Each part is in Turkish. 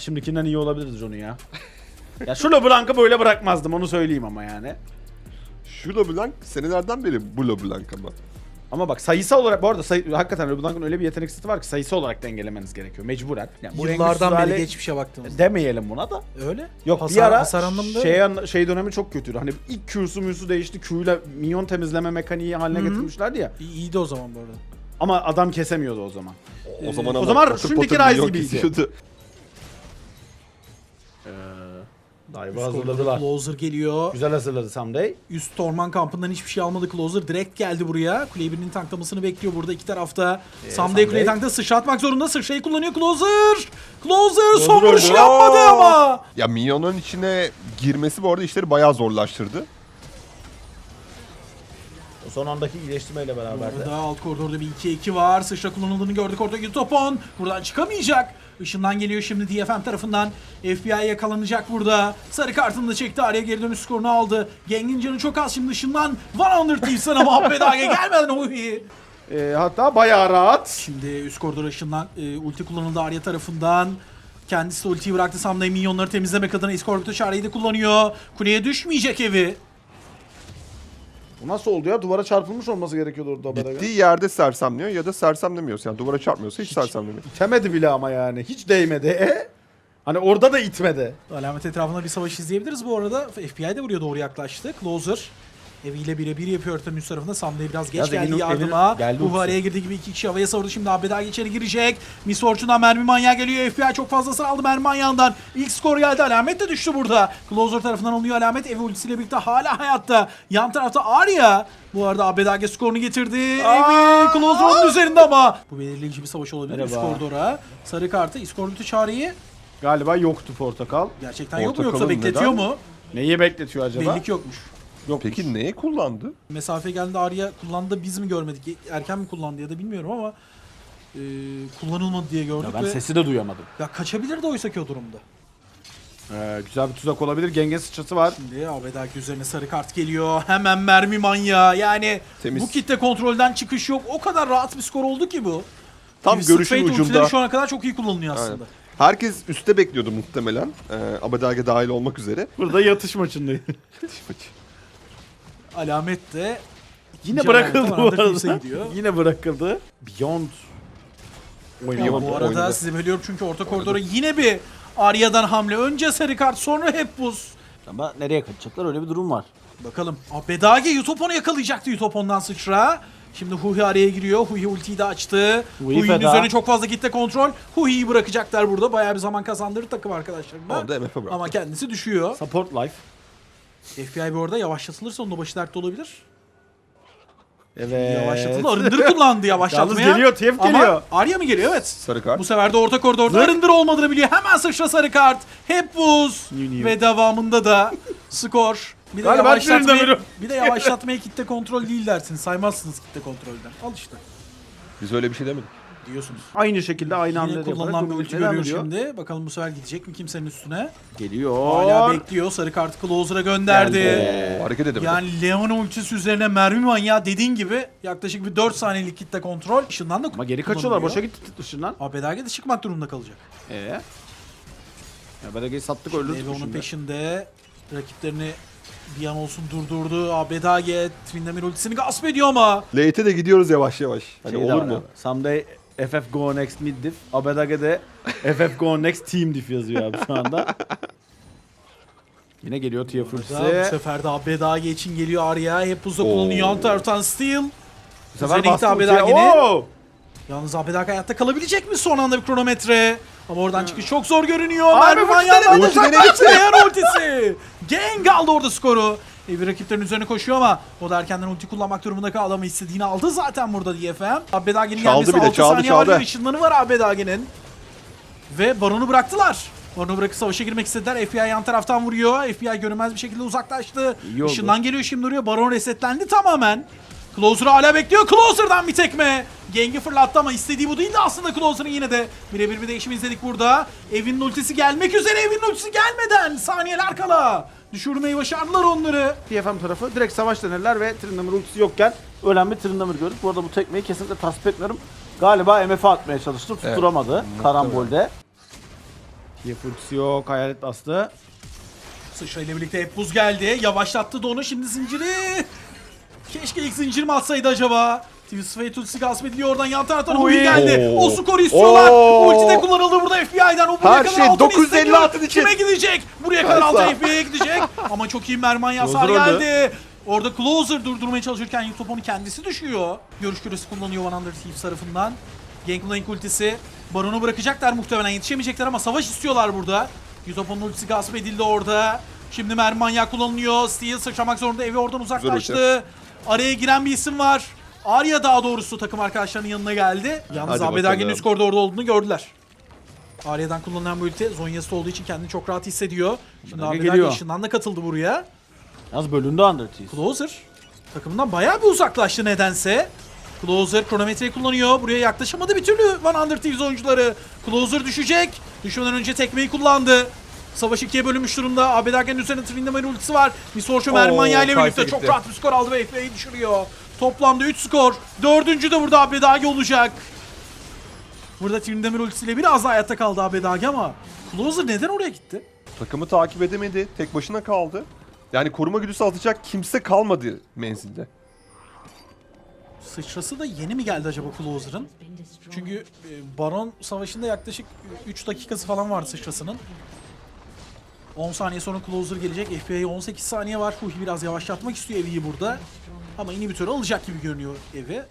Şimdikinden iyi olabilirdi Johnny ya. ya şu LeBlanc'ı böyle bırakmazdım onu söyleyeyim ama yani. Şu LeBlanc senelerden beri bu LeBlanc ama. Ama bak sayısal olarak bu arada sayı, hakikaten LeBlanc'ın öyle bir yetenek seti var ki sayısı olarak dengelemeniz gerekiyor mecburen. Yani bu Yıllardan Rengüsüz beri geçmişe baktığımızda. demeyelim buna da. Öyle. Yok hasar, bir ara hasar anlamında şey, an- şey dönemi çok kötüydü. Hani ilk Q'su M'su değişti. Q'yla minyon temizleme mekaniği haline Hı hı. getirmişlerdi ya. İyi- iyiydi o zaman bu arada. Ama adam kesemiyordu o zaman. O zaman o ama zaman şimdiki milyon gibiydi. kesiyordu. Skorda hazırladılar. Closer geliyor. Güzel hazırladı Someday. Üst Torman kampından hiçbir şey almadı Closer. Direkt geldi buraya. Kule 1'inin tanklamasını bekliyor burada iki tarafta. Ee, Someday. kuleyi tankta sıçratmak zorunda. Sıçrayı kullanıyor Closer. Closer son öldü. vuruşu yapmadı ama. Ya minyonun içine girmesi bu arada işleri bayağı zorlaştırdı. Son andaki iyileştirmeyle beraber de. Burada alt koridorda bir 2-2 var. Sıçra kullanıldığını gördük orada Yutopon. Buradan çıkamayacak. Işından geliyor şimdi DFM tarafından. FBI yakalanacak burada. Sarı kartını da çekti. Araya geri dönüş skorunu aldı. Geng'in canı çok az şimdi ışından. 100 Thieves'e ama Abbedage'ye gelmeden o iyi. Ee, hatta bayağı rahat. Şimdi üst koridor ışından e, ulti kullanıldı Arya tarafından. Kendisi de ultiyi bıraktı. Samday minyonları temizlemek adına iskorbitu çareyi de kullanıyor. Kuleye düşmeyecek evi. Bu nasıl oldu ya? Duvara çarpılmış olması gerekiyordu orada habere göre. Gittiği yerde sersemliyor ya da sersemlemiyorsa yani duvara çarpmıyorsa hiç, sersemlemiyor. İtemedi bile ama yani. Hiç değmedi. E? Hani orada da itmedi. Alamet etrafında bir savaş izleyebiliriz bu arada. FBI de buraya doğru yaklaştı. Closer eviyle birebir yapıyor haritanın üst tarafında. Samday biraz geç Biraz geldi evin- yardıma. evin- geldi Bu ultisi. araya girdiği gibi iki kişi havaya savurdu. Şimdi Abedar içeri girecek. Miss Fortune'dan mermi manyağı geliyor. FBI çok fazlasını aldı mermi manyağından. İlk skor geldi. Alamet de düştü burada. Closer tarafından alınıyor Alamet. Evi ultisiyle birlikte hala hayatta. Yan tarafta Arya. Bu arada Abedage skorunu getirdi. Evi Closer onun üzerinde ama. Bu belirleyici bir savaş olabilir Merhaba. Sarı kartı. İskorbitu çağrıyı Galiba yoktu portakal. gerçekten yok mu Portakalın yoksa bekletiyor neden? mu? Neyi bekletiyor acaba? Belli ki yokmuş. Yokmuş. Peki neye kullandı? Mesafe geldi Arya kullandı biz mi görmedik? Erken mi kullandı ya da bilmiyorum ama e, kullanılmadı diye gördük Ya ben ve sesi de duyamadım. ya kaçabilirdi oysa ki o durumda. Ee, güzel bir tuzak olabilir. Genge sıçrası var. Şimdi Abedaki üzerine sarı kart geliyor. Hemen mermi manyağı. Yani Temiz. bu kitle kontrolden çıkış yok. O kadar rahat bir skor oldu ki bu. Tam Twisted görüşün Fate ucunda. şu ana kadar çok iyi kullanılıyor aslında. Aynen. Herkes üstte bekliyordu muhtemelen. Ee, Abadage dahil olmak üzere. Burada yatış maçındayız. Alamet de Yine İkinci bırakıldı alamet bu arada. Gidiyor. Yine bırakıldı. Beyond. Oynuyor. Ya bu arada oynadı. size bölüyorum çünkü orta koridora yine bir Arya'dan hamle. Önce sarı kart sonra hep buz. Ama nereye kaçacaklar öyle bir durum var. Bakalım. Abedage Yutopon'u yakalayacaktı Yutopon'dan sıçra. Şimdi Huhi araya giriyor. Huhi ultiyi de açtı. Huhi Huhi'nin feda. üzerine çok fazla kitle kontrol. Huhi'yi bırakacaklar burada. Bayağı bir zaman kazandırır takım arkadaşlarına. Orada MF'e bıraktı. Ama kendisi düşüyor. Support life. FBI bir orada yavaşlatılırsa onun da başı dertte olabilir. Evet. Yavaşlatıldı. Arındır kullandı yavaşlatmaya. Yalnız geliyor, TF Ama geliyor. Arya mı geliyor? Evet. Sarı kart. Bu sefer de orta koridorda arındır olmadığını biliyor. Hemen sıçra sarı kart. Hep buz. New, new. Ve devamında da skor. Bir de Galiba yavaşlatmayı, bir de yavaşlatmayı kitle kontrol değil dersiniz. Saymazsınız kitle kontrolden. Al işte. Biz öyle bir şey demedik. Diyorsunuz. Aynı şekilde aynı Yine yaparak kullanılan bir ulti görüyor şimdi. Bakalım bu sefer gidecek mi kimsenin üstüne. Geliyor. Hala bekliyor. Sarı kartı Closer'a gönderdi. Geldi. Hareket edemedi. Yani Leon ultisi üzerine mermi manyağı dediğin gibi yaklaşık bir 4 saniyelik kitle kontrol. Işından da Ama geri kaçıyorlar. Boşa gitti dışından. ABD'de de çıkmak durumunda kalacak. Ee? Ya Bedege'yi sattık öldürdük Evi onun şimdi. peşinde. Rakiplerini bir an olsun durdurdu. ABDG Trindamir ultisini gasp ediyor ama. Late'e de gidiyoruz yavaş yavaş. Hani Şey de olur var mu? Someday FF Go Next Mid Diff. Abedage'de FF Go Next Team Diff yazıyor abi şu anda. Yine geliyor Tia Burada bu Fursi. sefer de ABDG için geliyor Arya. Hep buzda kullanıyor. Yan taraftan Steel. Bu sefer bastı Abedage'nin-! Yalnız ABDG hayatta kalabilecek mi son anda bir kronometre? Ama oradan çıkış çok zor görünüyor. Abi Mermi uzaklaştı. gitti? Leon ultisi. Gang aldı orada skoru. Evi rakiplerin üzerine koşuyor ama o da erkenden ulti kullanmak durumunda kaldı ama istediğini aldı zaten burada DFM. Abbedage'nin gelmesi bir de, 6 çaldı, saniye var çaldı. ve ışınlanı var Abbedage'nin. Ve Baron'u bıraktılar. Baron'u bırakıp savaşa girmek istediler. FBI yan taraftan vuruyor. FBI görünmez bir şekilde uzaklaştı. Işından geliyor şimdi duruyor. Baron resetlendi tamamen. Closer hala bekliyor. Closer'dan bir tekme. Geng'i fırlattı ama istediği bu değildi aslında Closer'ın yine de. Birebir bir değişim izledik burada. Evinin ultisi gelmek üzere. Evinin ultisi gelmeden saniyeler kala. Düşürmeyi başardılar onları. TFM tarafı direkt savaş denerler ve Trindamir ultisi yokken ölen bir Trindamir gördük. Bu arada bu tekmeyi kesinlikle tasvip etmiyorum. Galiba MF atmaya çalıştı. Tutturamadı karambolde. TF ultisi yok. Hayalet bastı. Sıçra ile birlikte hep buz geldi. Yavaşlattı da onu şimdi zinciri. Keşke ilk zincir mi atsaydı acaba? Twisted Fate ultisi gasp ediliyor oradan yan taraftan. Uğur geldi. Oo. O skoru istiyorlar. Oo. Ulti de kullanıldı burada FBI'den. O buraya Her kadar şey altın 950 istemiyor. altın için. Kime gidecek? Buraya kadar Kaysa. altın FBI'ye gidecek. Ama çok iyi merman öldü. geldi. Orada Closer durdurmaya çalışırken Yutopon'u kendisi düşüyor. Görüş küresi kullanıyor One Under Thieves tarafından. Gangplank ultisi. Baron'u bırakacaklar muhtemelen yetişemeyecekler ama savaş istiyorlar burada. Yutopon'un ultisi gasp edildi orada. Şimdi mermi manyağı kullanılıyor. Steel sıçramak zorunda evi oradan uzaklaştı. Araya giren bir isim var. Arya daha doğrusu takım arkadaşlarının yanına geldi. Yalnız Hadi Abedage'nin üst koridorda olduğunu gördüler. Arya'dan kullanılan bu ulti Zonya'sı olduğu için kendini çok rahat hissediyor. Şimdi Abedage Abedage ışından da katıldı buraya. Yalnız bölündü Under Thieves. Closer takımından bayağı bir uzaklaştı nedense. Closer kronometreyi kullanıyor. Buraya yaklaşamadı bir türlü Van Under Thieves oyuncuları. Closer düşecek. Düşmeden önce tekmeyi kullandı. Savaş ikiye bölünmüş durumda. Abedage'nin üzerinde Trindamer ultisi var. Misorçu Oo, Mermanya ile birlikte çok rahat bir skor aldı ve FB'yi düşürüyor. Toplamda 3 skor. Dördüncü de burada Abedage olacak. Burada Trindamer ultisiyle biraz daha hayatta kaldı Abedage ama Closer neden oraya gitti? Takımı takip edemedi. Tek başına kaldı. Yani koruma güdüsü atacak kimse kalmadı menzilde. Sıçrası da yeni mi geldi acaba Closer'ın? Çünkü e, Baron Savaşı'nda yaklaşık 3 dakikası falan vardı sıçrasının. 10 saniye sonra Closer gelecek. FBI'ye 18 saniye var. Fuhi biraz yavaşlatmak istiyor Evi'yi burada. Ama inhibitörü alacak gibi görünüyor Evi.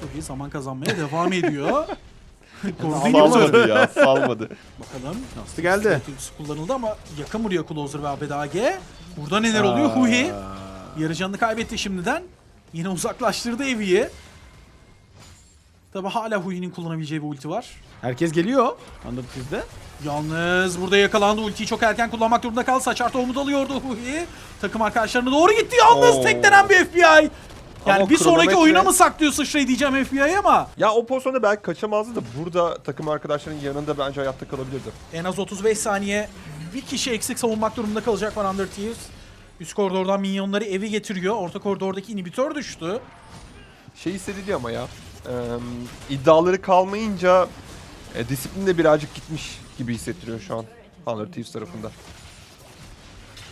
Fuhi zaman kazanmaya devam ediyor. Korudu inhibitörü. Salmadı ya salmadı. Bakalım. Nasıl geldi? Ultisi kullanıldı ama yakın vuruyor Closer ve Abedage. Burada neler oluyor? Huhi. Yarı canını kaybetti şimdiden. Yine uzaklaştırdı Evi'yi. Tabi hala Huhi'nin kullanabileceği bir ulti var. Herkes geliyor. Under Thieves'de. Yalnız burada yakalandı. Ultiyi çok erken kullanmak durumunda kaldı. Saçar tohumu dalıyordu Huhi. Takım arkadaşlarına doğru gitti. Yalnız Oo. teklenen bir FBI. Yani Ama bir sonraki kronometre- oyuna mı saklıyor sıçrayı diyeceğim FBI ama Ya o pozisyonda belki kaçamazdı da burada takım arkadaşlarının yanında bence hayatta kalabilirdi. en az 35 saniye bir kişi eksik savunmak durumunda kalacak var Under Thieves. Üst koridordan minyonları evi getiriyor. Orta koridordaki inhibitör düştü. Şey hissediliyor ama ya. E, iddiaları kalmayınca e, disiplin de birazcık gitmiş gibi hissettiriyor şu an. Hunter Thieves tarafında.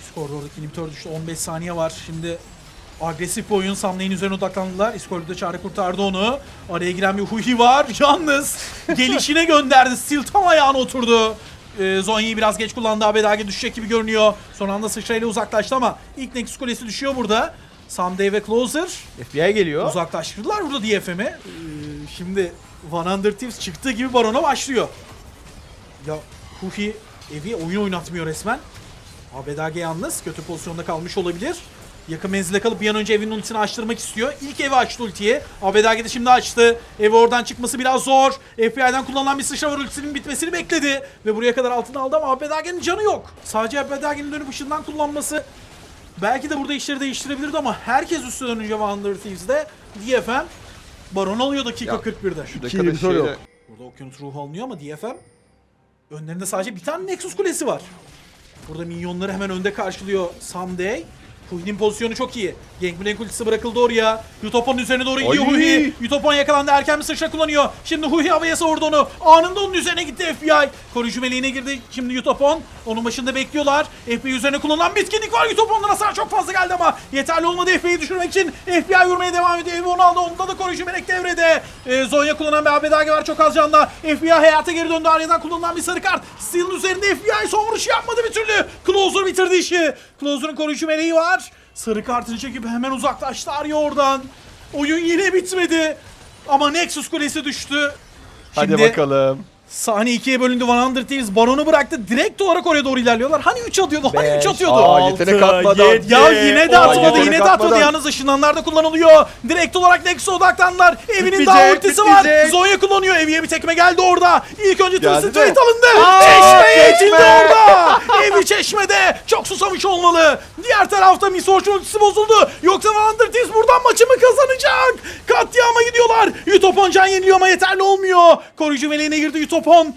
Üst koridordaki inhibitör düştü. 15 saniye var. Şimdi agresif bir oyun. Samley'in üzerine odaklandılar. Üst koridorda çare kurtardı onu. Araya giren bir Huhi var. Yalnız gelişine gönderdi. Steel tam ayağına oturdu. Ee, Zonya'yı biraz geç kullandı. Abedage düşecek gibi görünüyor. Son anda sıçrayla uzaklaştı ama ilk Nexus Kulesi düşüyor burada. Someday ve Closer FBI geliyor. uzaklaştırdılar burada DFM'i. Ee, şimdi One Under Thieves çıktığı gibi Baron'a başlıyor. Ya Huhi evi oyun oynatmıyor resmen. Abedage yalnız kötü pozisyonda kalmış olabilir. Yakın menzile kalıp bir an önce evin ultisini açtırmak istiyor. İlk evi açtı ultiyi. Abedage de şimdi açtı. Evi oradan çıkması biraz zor. FBI'den kullanılan bir sıçra var ultisinin bitmesini bekledi. Ve buraya kadar altına aldı ama Abedage'nin canı yok. Sadece Abedage'nin dönüp ışından kullanması belki de burada işleri değiştirebilirdi ama herkes üstü dönünce Wonder Thieves'de DFM Baron alıyor dakika Ya, 41'de. Şu İki dakikada inhibitör şeyle- yok. Burada Okyanus Ruhu alınıyor ama DFM önlerinde sadece bir tane Nexus Kulesi var. Burada minyonları hemen önde karşılıyor Someday. Huhi'nin pozisyonu çok iyi. Gangplank ultisi bırakıldı oraya. Yutopon'un üzerine doğru gidiyor Ay! Huhi. Yutopon yakalandı. Erken bir sıçra kullanıyor. Şimdi Huhi havaya savurdu onu. Anında onun üzerine gitti FBI. Koruyucu meleğine girdi şimdi Yutopon. Onun başında bekliyorlar. FBI üzerine kullanılan bitkinlik var. Yutopon'dan hasar çok fazla geldi ama yeterli olmadı FBI'yi düşürmek için. FBI vurmaya devam ediyor. Evi onu aldı. Onda da koruyucu melek devrede. Ee, Zonya kullanan bir Abedage var çok az canda. FBI hayata geri döndü. Arya'dan kullanılan bir sarı kart. Steel'in üzerinde FBI son vuruşu yapmadı bir türlü. Closer bitirdi işi. Closer'ın koruyucu meleği var. Sarı kartını çekip hemen uzaklaştı Arya oradan. Oyun yine bitmedi. Ama Nexus kulesi düştü. Hadi Şimdi bakalım. Sahne ikiye bölündü. Hundred Thieves Baron'u bıraktı. Direkt olarak oraya doğru ilerliyorlar. Hani 3 atıyordu? Hani 3 Beş, atıyordu? Aa yetenek atmadan. yedi. Ya yine de atmadı, yetenek yine de atmadı. atmadan. Yalnız ışınlanlar da kullanılıyor. Direkt olarak Nexus'a odaklandılar. Evinin Bitmeyecek, daha ultisi var. bitmeyecek. Zonya kullanıyor. Eviye bir tekme geldi orada. İlk önce Geldi de. Fate alındı. Aa, Çeşmeye çeşme. itildi orada. Evi çeşmede. Çok susamış olmalı. Diğer tarafta Miss Fortune ultisi bozuldu. Yoksa Hundred Thieves buradan maçı mı kazanacak? Gidiyorlar. Yutopon can yeniliyor ama yeterli olmuyor. Koruyucu meleğine girdi Yutopon.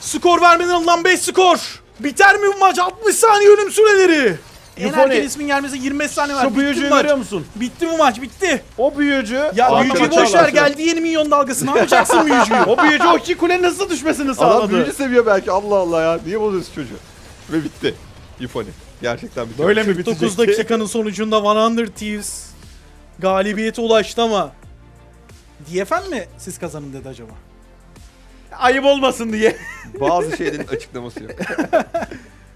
Skor vermeden alınan 5 skor. Biter mi bu maç? 60 saniye ölüm süreleri. en Yufone. erken ismin gelmesi 25 saniye var. Şu Bitti büyücüyü bu maç. görüyor musun? Bitti bu maç bitti. O büyücü. Ya maça boş ver geldi yeni milyon dalgası ne yapacaksın büyücüyü? O büyücü o iki kulenin hızlı düşmesini Adam sağladı. büyücü seviyor belki Allah Allah ya. Niye bozuyorsun çocuğu? Ve bitti. Yufoni. Gerçekten bitti. Böyle mi bitecek? 9 dakikanın sonucunda 100 Thieves galibiyete ulaştı ama DFM mi siz kazanın dedi acaba? Ayıp olmasın diye. Bazı şeylerin açıklaması yok.